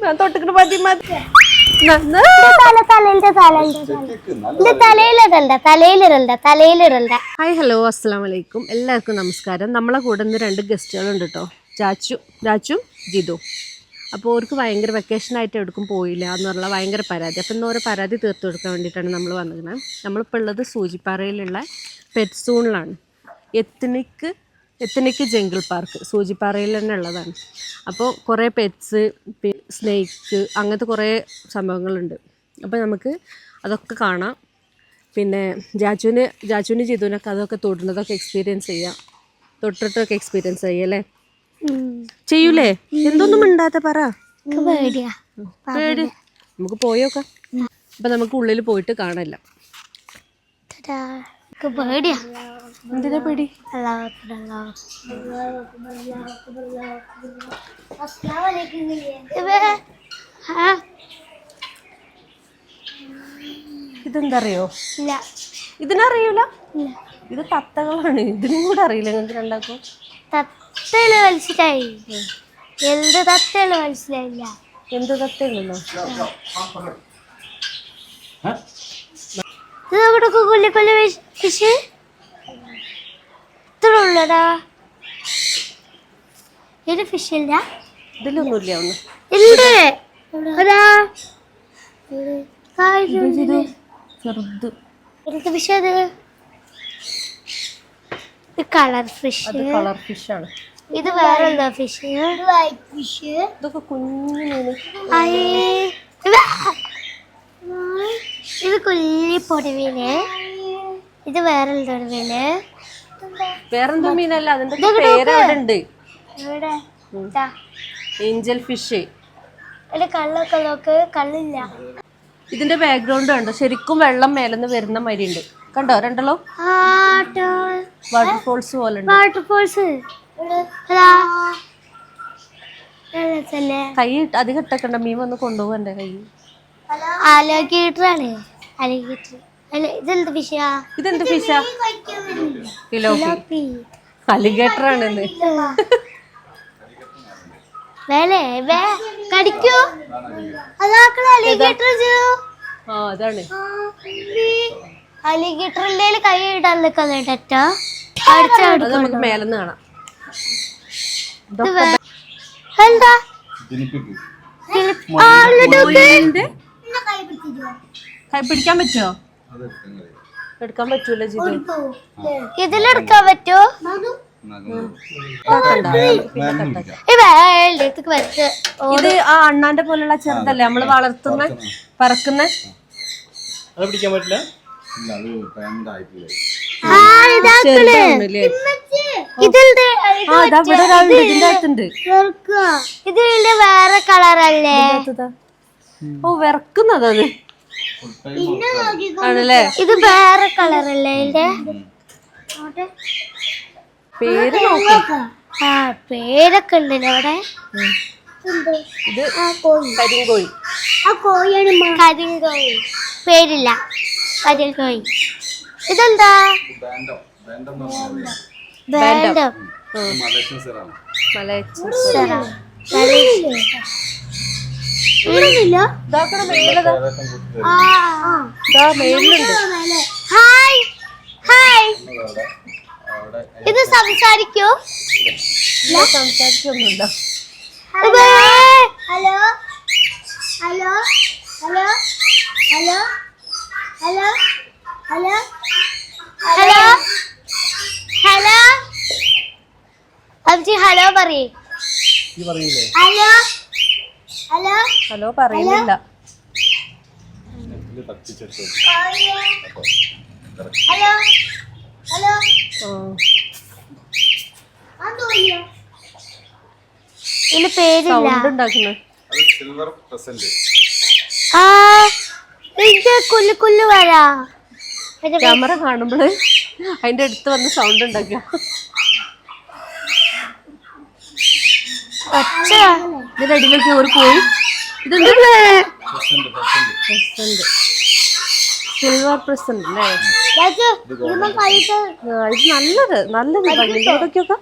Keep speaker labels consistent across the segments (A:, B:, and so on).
A: ഞാൻ തൊട്ടിട്ട് മതി മതി. ഹായ് ഹലോ അസ്സാം വലൈക്കും എല്ലാവർക്കും നമസ്കാരം. നമ്മളെ കൂടെ നിന്ന് രണ്ട് ഗസ്റ്റുകളുണ്ട് കേട്ടോ ചാച്ചു ചാച്ചു ജിതു. അപ്പോൾ അവർക്ക് ഭയങ്കര വെക്കേഷനായിട്ട് എവിടേക്കും പോയില്ല എന്ന് പറഞ്ഞാൽ ഭയങ്കര പരാതി. അപ്പോൾ ഇന്ന് ഓരോ പരാതി തീർത്തു കൊടുക്കാൻ വേണ്ടിയിട്ടാണ് നമ്മൾ വന്നിരിക്കുന്നത് നമ്മളിപ്പോൾ ഉള്ളത് സൂചിപ്പാറയിലുള്ള പെറ്റ് സൂണിലാണ് എത്തനിക്ക് ജംഗിൾ പാർക്ക് സൂചിപ്പാറയിൽ തന്നെ ഉള്ളതാണ്. അപ്പോൾ കുറേ പെറ്റ്സ് സ്നേക്ക് അങ്ങനത്തെ കുറേ സംഭവങ്ങളുണ്ട്. അപ്പോൾ നമുക്ക് അതൊക്കെ കാണാം. പിന്നെ ജാജുവിന് ജാജുവിന് ജിതുവിനൊക്കെ അതൊക്കെ തൊടുന്നതൊക്കെ എക്സ്പീരിയൻസ് ചെയ്യാം. തൊട്ടിട്ടൊക്കെ എക്സ്പീരിയൻസ് ചെയ്യല്ലേ ചെയ്യൂലേ? എന്തൊന്നും മിണ്ടാത്ത പറ. പേടി. നമുക്ക് പോയോക്കാം അപ്പൊ നമുക്ക് ഉള്ളിൽ പോയിട്ട് കാണല്ല
B: പേടിയാ.
A: എന്തിനാ പേടി? ഇതെന്തറിയോ?
B: ഇല്ല.
A: ഇതിനറിയൂല? ഇത് തത്തകളാണ്. ഇതിനും കൂടെ അറിയില്ല നിങ്ങൾക്ക് രണ്ടാക്കും
B: തത്തൽ മനസ്സിലായി. എന്ത് തത്തകൾ മനസ്സിലായില്ല.
A: എന്ത് തത്തകളോ
B: ഇത് നമ്മുടെ കുല്ലി കൊല്ലി ഫിഷ് ഇത്ര ഉള്ളടാ ഇത് ഫിഷ് ഇല്ല?
A: ഇതിലൊന്നുമില്ല ഒന്ന്.
B: അതാ?
A: ചെറുത്.
B: എന്ത് ഫിഷ് അത് ഇത് കളർ ഫിഷ്
A: കളർ ആണ്.
B: ഇത് വേറെ എന്താ ഫിഷ് വൈറ്റ് ഫിഷ്
A: ഇതൊക്കെ കുഞ്ഞു
B: ഇത്. കുല്ലി പൊടിമീന് ഇത് വേറെ എന്താണ് മീന്?
A: വേറെന്തോ മീനല്ല? അതിന്റെ പേര് ഉണ്ട് ഏഞ്ചൽ ഫിഷ്
B: കള്ളൊക്കെ നോക്ക്. കള്ളില്ല.
A: ഇതിന്റെ ബാക്ക്ഗ്രൗണ്ട് കണ്ടോ? ശരിക്കും വെള്ളം മേലെന്ന് വരുന്ന മാതിരി ഉണ്ട് കണ്ടോ രണ്ടല്ലോ വാട്ടർഫോൾസ് പോലെ
B: വാട്ടർഫോൾസ്
A: കൈ അത് അധികം ഇട്ടക്കണ്ട. മീൻ വന്ന് കൊണ്ടുപോകണ്ടേ കൈ കൈ
B: അലോഗേറ്ററാണ് അലോഗേറ്റർ അല്ല ഇതെന്ത് ഫിഷാ?
A: ഇതെന്ത് ഫിഷാ? അലിഗേറ്റർ ആണെന്ന്
B: വേലേ വേ കടിക്കൂ. അതാക്കളെ അലിഗേറ്റർ
A: ആ അതാണ്.
B: അലിഗേറ്ററിന്റെ കൈ ഇടാൻ നിൽക്കുന്ന ഡറ്റ
A: അത് നമുക്ക് മേലെന്ന് കാണാം.
B: എന്താ?
A: കൈ പിടിക്കാൻ പറ്റുമോ എടുക്കാൻ പറ്റൂല ജിതു.
B: ഇതിലെടുക്കാൻ പറ്റൂ?
A: ഇത് ആ അണ്ണാന്റെ പോലുള്ള ചെറുതല്ലേ? നമ്മൾ വളർത്തുന്ന പറക്കുന്ന?
B: ഇതിന്റെ വേറെ കളറല്ലേ?
A: ഓ വിറക്കുന്നതത്. ആണല്ലേ?
B: ഇത് വേറെ കളറല്ലേ ഇതിന്റെ
A: പേര് നോക്കി.
B: ആ പേരൊക്കെ ഉണ്ട് അവിടെ.
A: ഇത് കരിങ്കോഴി.
B: ആ കോഴിയാണ് കരിങ്കോഴി. പേരില്ല. കരിങ്കോഴി. ഇതെന്താ? വേണ്ടം
A: മലേഷ്യൻ ഇതാക്കണ മലേഷ്യൻ മേലിലുണ്ട്
B: ഹായ്. ഹായ്. ഇത് സംസാരിക്കോ? Hello? Hello? Hello? Hello? Hello? Hello? Hello? Hello? Hello? Abji hello പറയേ. ഹലോ? ഹലോ?
A: ഹലോ പറയുന്നില്ല. സൗണ്ട്
C: സിൽവർ പ്രസന്റ്
B: ആ. ഇത് കുല്ലു കുല്ലു വരാ.
A: ക്യാമറ കാണുമ്പോൾ അതിന്റെ അടുത്ത് വന്ന് സൗണ്ട് ഉണ്ടാക്കുക. ഇതിന്റെ അടിയിലേക്ക് ഒരു
C: കോഴി ഇതുണ്ട്
A: സിൽവർ പ്രസന്റ് അല്ലേ?
B: ഇത്
A: നല്ലത്. നല്ലത് ഇതൊക്കെയൊക്കെ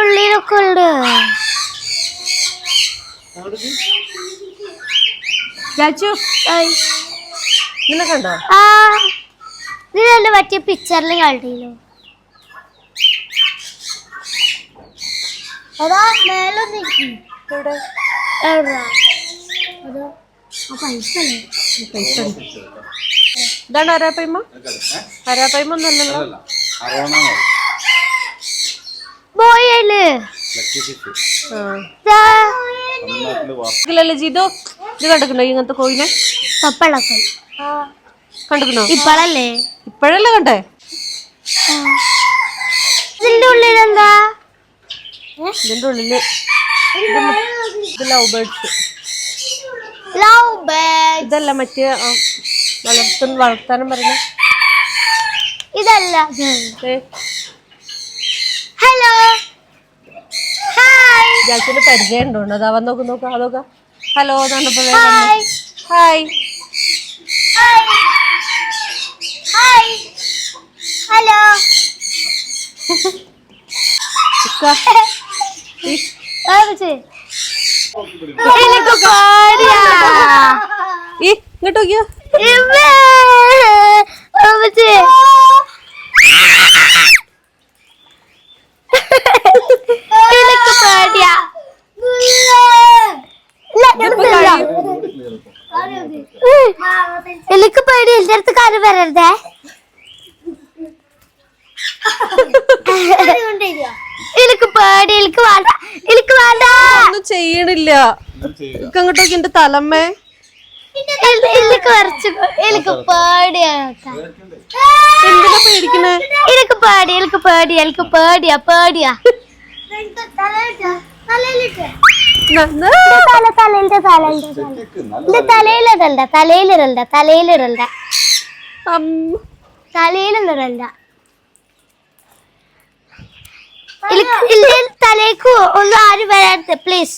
B: ഉള്ളിലൊക്കെ ഉണ്ട്.
A: നിന്നെ കണ്ടോ?
B: പറ്റിയ പിക്ചറിൽ കണ്ടല്ലോ അതാ മേലെ നിൽക്കും
A: ഇവിടെ
B: എവിടാ? അതോ ആ പൈസ അല്ലേ?
A: പൈസ ഉണ്ട്. ഇതാണ് അരാപ്പയ്മ അരാപ്പയ്മ ഒന്നല്ലല്ലോ. ജിതോ? ഇത് കണ്ടിട്ടുണ്ടോ ഇങ്ങനത്തെ കോയിനെ?
B: പപ്പടക്കം
A: കണ്ടിട്ടുണ്ടോ
B: ഇപ്പഴല്ലേ
A: ഇപ്പോഴല്ലേ കണ്ടേ?
B: ഇതിന്റെ ഉള്ളിൽ
A: ഇതിന്റെ ഉള്ളിൽ ഇത് ലവ് ബേർഡ്സ്
B: ലവ് ബേർഡ്
A: ഇതല്ല മറ്റേ വളർത്തു വളർത്തുന്ന വളർത്താനും പറയുന്ന?
B: ഇതല്ല. ഹലോ. ഹായ്.
A: ജാച്ചിന് പരിചയം ഉണ്ടോ അതാ വന്ന് നോക്ക് നോക്ക് അതൊക്കെ ഹലോ
B: ഹായ്.
A: ഹായ്.
B: ഹലോ.
A: ഇങ്ങോട്ട് നോക്കിയോ.
B: എനിക്ക് പേടി എന്റെ അടുത്ത് കാര്യം വരരുതേ. എനിക്ക് പേടി എനിക്ക് വേണ്ട എനിക്ക് വേണ്ട.
A: ഒന്നും ചെയ്യണില്ല. അങ്ങോട്ടേക്ക് എന്റെ തലമ്മേ.
B: എനിക്ക് വരച്ചു എനിക്ക് പേടിയാ
A: എന്തിനാ പേടിക്കണേ?
B: എനിക്ക് പേടി എനിക്ക് പേടി എനിക്ക് പേടിയാ പേടിയാ.
A: ന- ന-
B: തല തലയിലെ തലയിലെ തലയിലിടണ്ട. തലയിലിടണ്ട തലയിലിടണ്ട ഇല്ല- ഇല്ല, തലേക്ക് ഒന്നും ആരും വരരുത് പ്ലീസ്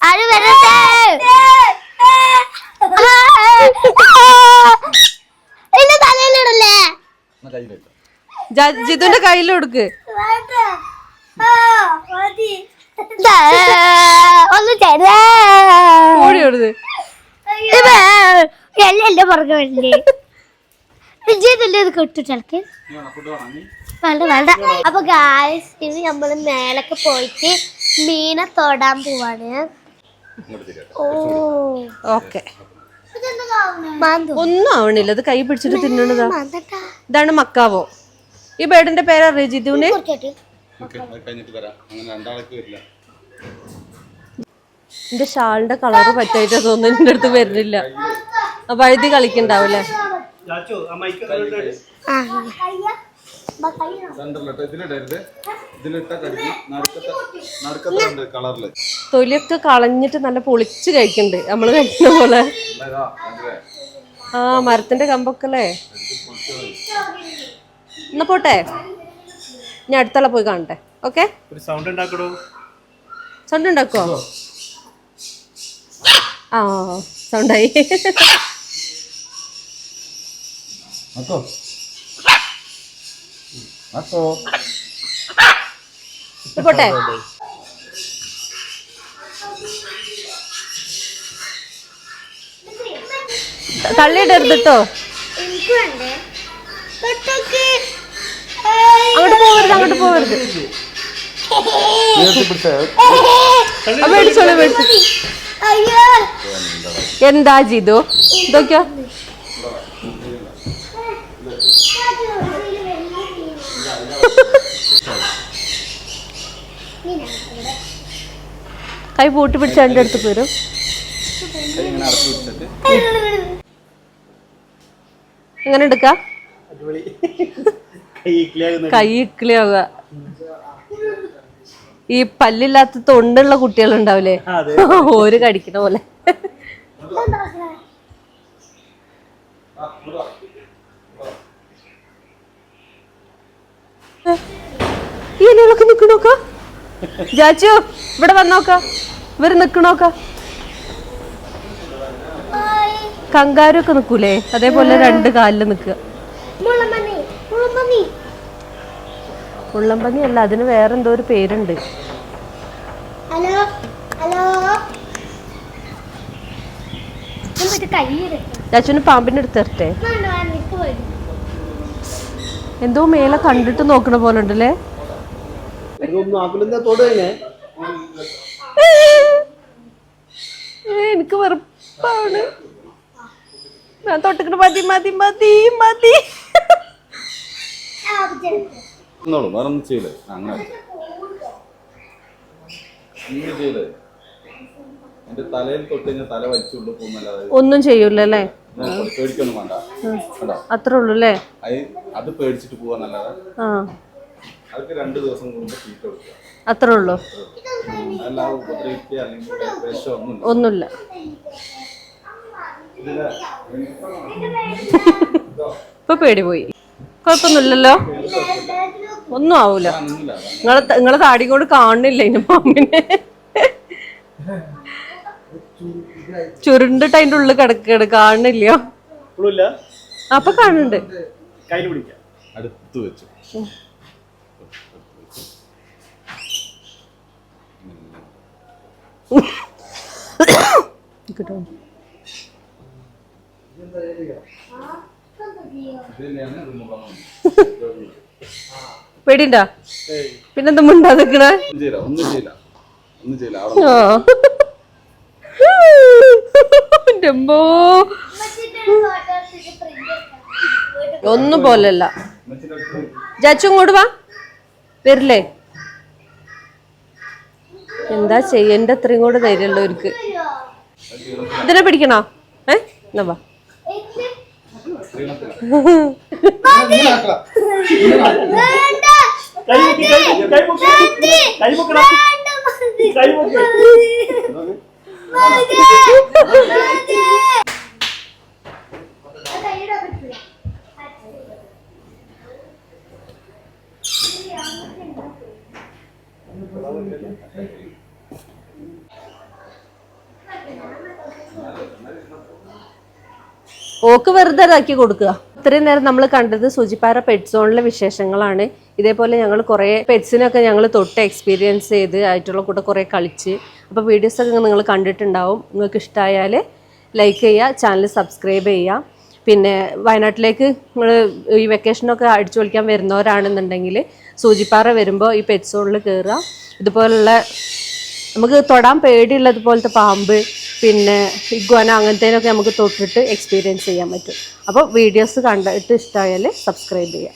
B: ആരും വരരുത് എന്റെ തലയിലിടല്ലേ
A: ജിതുന്റെ കയ്യിൽ കൊടുക്ക്
B: ഒന്ന്
A: ഓടി കൊടുത്ത്
B: എല്ലാം എന്റെ പുറകെ വരണ്ടേ? വിജയത്തിന്റെ ഇത് കിട്ടിട്ടൾക്ക്
C: നീ വേണം ഫുഡ് വേണം നീ
B: വേണ്ട വേണ്ട. അപ്പൊ ഗായസ് ഇനി നമ്മൾ മേലൊക്കെ പോയിട്ട് മീനെ തൊടാൻ പോവാണ്. ഓ.
A: ഓക്കെ. ഒന്നും ആവണില്ല. അത് കൈ പിടിച്ചിട്ട് തിന്നണതാ. ഇതാണ് മക്കാവോ. ഈ ബേർഡിന്റെ പേരറിയോ ജിതുവിനെ? എന്റെ ഷാളിന്റെ കളറ് പറ്റായിട്ട് തോന്നുന്നു. എന്റെ അടുത്ത് വരുന്നില്ല. അപ്പൊ എഴുതി കളിക്കണ്ടാവൂലേ തൊലിയൊക്കെ കളഞ്ഞിട്ട് നല്ല പൊളിച്ച് കഴിക്കണ്ട്. നമ്മൾ കഴിക്കുന്ന പോലെ? ആ മരത്തിന്റെ കമ്പൊക്കെ അല്ലേ? എന്നാ പോട്ടെ. ഞാൻ അടുത്തുള്ള പോയി കാണട്ടെ. ഓക്കെ?
C: സൗണ്ട്
A: ഉണ്ടാക്കോ ആ സൗണ്ടായി പോട്ടെ തള്ളിയിടരുത് കേട്ടോ അങ്ങോട്ട് പോവരുത് അങ്ങോട്ട് മേടിച്ചോളൂ മേടിച്ചു.
B: അയ്യോ.
A: എന്താ ജിതു? ഇതൊക്കെയോ? കൈ പൂട്ടി പിടിച്ച് എന്റെ അടുത്ത് വരും. എങ്ങനെ എടുക്ക? കൈ ഇക്കിളിയാവുക. ഈ പല്ലില്ലാത്ത തൊണ്ടുള്ള കുട്ടികളുണ്ടാവില്ലേ? ഓര് കടിക്കണ പോലെ ഈ ഇലകളൊക്കെ നിക്കണോക്ക ജാച്ചു ഇവിടെ വന്നോക്ക ഇവർ നിക്കണോക്ക കങ്കാരു ഒക്കെ നിക്കൂലേ? അതേപോലെ രണ്ട് കാലിൽ നിക്കുക ഉള്ളംപന്നി അല്ല അതിന് വേറെന്തോ ഒരു പേരുണ്ട്.
B: Hello hello.
A: ചാച്ചുവിന് പാമ്പിന്റെ അടുത്ത് തരട്ടെ. എന്തോ മേലെ കണ്ടിട്ട് നോക്കണ പോലെ ഉണ്ടല്ലേ? എനിക്ക് വെറുപ്പാണ്. ഞാൻ തൊട്ടിട്ട് മതി മതി മതി മതി.
C: എന്നോളൂ വേറെ ഒന്നും ചെയ്യില്ലേ? അങ്ങനെ. ഒന്നും ചെയ്യില്ലേ? എന്റെ തലയിൽ തൊട്ട് കഴിഞ്ഞാൽ തല വലിച്ചുകൊണ്ട് പോകുന്നല്ലാതെ
A: ഒന്നും ചെയ്യൂലല്ലേ?
C: പേടിക്കൊന്നും വേണ്ട.
A: അത്രേ ഉള്ളൂ അല്ലേ?
C: അത് പേടിച്ചിട്ട് പോവാന്നല്ലാതെ.
A: ആ.
C: അതൊക്കെ രണ്ട് ദിവസം കൊണ്ട് തീറ്റ കൊടുക്കുക.
A: അത്രേ ഉള്ളൂ.
C: അല്ലാതെ ഉപദ്രവിക്കുക അല്ലെങ്കിൽ വിഷം ഒന്നുമില്ല.
A: ഇപ്പൊ പേടി പോയി കുഴപ്പമൊന്നുമില്ലല്ലോ? ഒന്നും ആവൂല. നിങ്ങളെ നിങ്ങളെ താടി കൊണ്ട് കാണുന്നില്ല ഇനി പാമ്പിനെ ചുരുണ്ടിട്ട് അതിന്റെ ഉള്ളിൽ കിടക്കാണ് കാണുന്നില്ല. അപ്പൊ കാണുന്നുണ്ട്.
D: കൈ പിടിക്കാം.
C: അടുത്ത് വെച്ചു.
A: കിട്ടോ പേടിണ്ടാ പിന്നെന്താ മിണ്ടാ നിക്കണേ?
C: ഒന്നും
A: പോലല്ല. ജാച്ചു ഇങ്ങോട്ട് വരില്ലേ? എന്താ ചെയ്യണ്ട അത്രയും കൂടെ ധൈര്യമുള്ള അവർക്ക് ഇതിനെ പിടിക്കണോ? ഏ? എന്നാ വാ.
D: കൈ മുക്കി കൈ മുക്കി കൈ മുക്കടാ കൈ മുക്കി
A: ഓക്ക് വെറുതെ ഇതാക്കി കൊടുക്കുക. ഇത്രയും നേരം നമ്മൾ കണ്ടത് സുജിപ്പാറ പെറ്റ് സോണിലെ വിശേഷങ്ങളാണ്. ഇതേപോലെ ഞങ്ങൾ കുറേ പെറ്റ്സിനൊക്കെ ഞങ്ങൾ തൊട്ട് എക്സ്പീരിയൻസ് ചെയ്ത് ആയിട്ടുള്ള കൂടെ കുറേ കളിച്ച്. അപ്പോൾ വീഡിയോസൊക്കെ നിങ്ങൾ കണ്ടിട്ടുണ്ടാവും. നിങ്ങൾക്ക് ഇഷ്ടമായാൽ ലൈക്ക് ചെയ്യുക ചാനൽ സബ്സ്ക്രൈബ് ചെയ്യുക. പിന്നെ വയനാട്ടിലേക്ക് നിങ്ങൾ ഈ വെക്കേഷനൊക്കെ അടിച്ചു പൊളിക്കാൻ വരുന്നവരാണെന്നുണ്ടെങ്കിൽ സൂചിപ്പാറ വരുമ്പോൾ ഈ പെറ്റ് സോണിൽ കയറുക. ഇതുപോലുള്ള നമുക്ക് തൊടാൻ പേടിയുള്ളതുപോലത്തെ പാമ്പ് പിന്നെ ഇഗ്വാന അങ്ങനത്തേനൊക്കെ നമുക്ക് തൊട്ടിട്ട് എക്സ്പീരിയൻസ് ചെയ്യാൻ പറ്റും. അപ്പോൾ വീഡിയോസ് കണ്ടിട്ട് ഇഷ്ടമായാൽ സബ്സ്ക്രൈബ് ചെയ്യുക